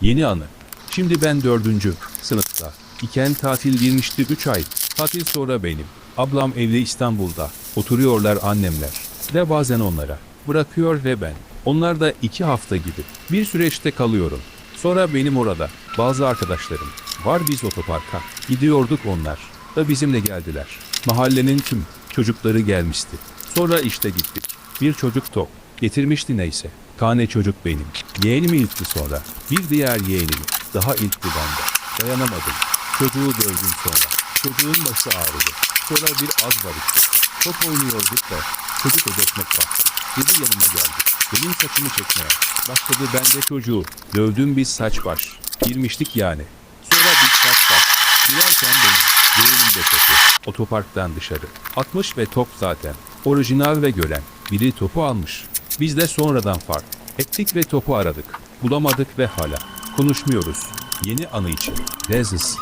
Yeni anı. Şimdi ben dördüncü sınıfta. İken tatil girmişti 3 ay. Tatil sonra benim. Ablam evli İstanbul'da. Oturuyorlar annemler. Ve bazen onlara. Bırakıyor ve ben. Onlar da iki hafta gibi. Bir süreçte kalıyorum. Sonra benim orada. Bazı arkadaşlarım. Var biz otoparka. Gidiyorduk onlar. Da bizimle geldiler. Mahallenin tüm çocukları gelmişti. Sonra işte gittik. Bir çocuk tok. Getirmişti neyse. Tane çocuk benim. Yeğenimi ilkti sonra. Bir diğer yeğenimi. Daha ilkti bende. Dayanamadım. Çocuğu dövdüm sonra. Çocuğun başı ağrıdı. Sonra bir az var işte. Top oynuyorduk da çocuk ödetmek baktı. Dedi yanıma geldi. Benim saçımı çekmeye. Başladı ben de çocuğu. Dövdüm biz saç baş. Girmiştik yani. Sonra bir saç baş. Girerken benim. Yeğenim de kötü. Otoparktan dışarı. Atmış ve top zaten. Orijinal ve gören. Biri topu almış. Biz de sonradan fark ettik ve topu aradık. Bulamadık ve hala konuşmuyoruz. Yeni anı için. Leziz.